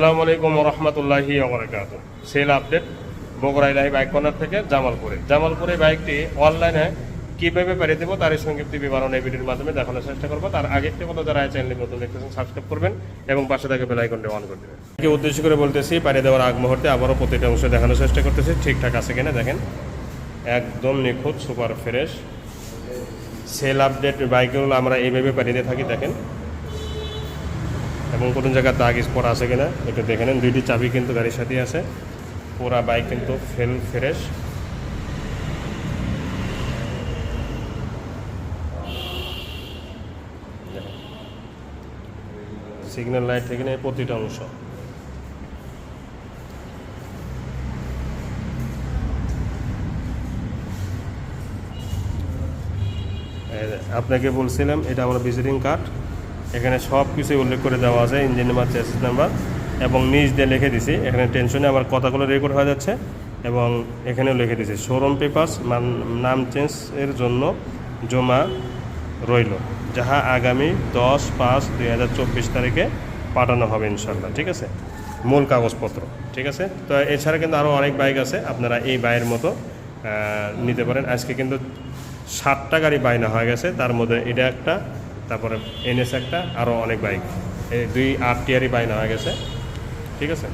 আসসালামু আলাইকুম রহমতুল্লাহি ওবরাকাত সেল আপডেট বগুড়া ইলাহি বাইক কর্নার থেকে জামালপুরে। জামালপুরে বাইকটি অনলাইনে কীভাবে পেরে দেবো তার সংক্ষিপ্ত বিবরণ এই ভিডিওর মাধ্যমে দেখানোর চেষ্টা করব। তার আগে একটি কথা যারা চ্যানেলে নতুন দেখতেছেন সাবস্ক্রাইব করবেন এবং পাশে থাকে বেল আইকনটি অন করে দেবেন। উদ্দেশ্য করে বলতেছি পাড়ি দেওয়ার আগ মুহূর্তে আবারও প্রতিটা অংশ দেখানোর চেষ্টা করতেছি। ঠিকঠাক আছে কিনা দেখেন। একদম নিখুঁত সুপার ফ্রেশ সেল আপডেট বাইকগুলো আমরা এইভাবে পাড়ি দিয়ে থাকি, দেখেন। এবং কোনো জায়গায় দাগ স্পট আছে কিনা একটু দেখে নেন। দুইটি চাবি কিন্তু গাড়ির সাথে আছে। পুরা বাইক কিন্তু ফেল ফ্রেশ সিগন্যাল লাইট থেকে নেই, প্রতিটা অংশ। আপনাকে বলছিলাম, এটা আমার ভিজিটিং কার্ড এখানে সব কিছুই উল্লেখ করে দেওয়া আছে ইঞ্জিন নাম্বার চেসিস নাম্বার এবং নিজ দিয়ে লিখে দিছি। এখানে টেনশনে আমার কথাগুলো রেকর্ড হয়ে যাচ্ছে, এবং এখানেও লিখে দিছি শোরুম পেপার্স নাম চেঞ্জ এর জন্য জমা রইল, যাহা আগামী দশ পাঁচ দুই হাজার চব্বিশ তারিখে পাঠানো হবে ইনশাল্লাহ ঠিক আছে? মূল কাগজপত্র, ঠিক আছে? তো এছাড়া কিন্তু আরও অনেক বাইক আছে, আপনারা এই বাইয়ের মতো নিতে পারেন। আজকে কিন্তু ষাটটা গাড়ি বাইনা হয়ে গেছে, তার মধ্যে এটা একটা তারপরে এনএস একটা আরও অনেক বাইক এই দুই আট টিয়ারই বাইনা হয়ে গেছে। ঠিক আছে?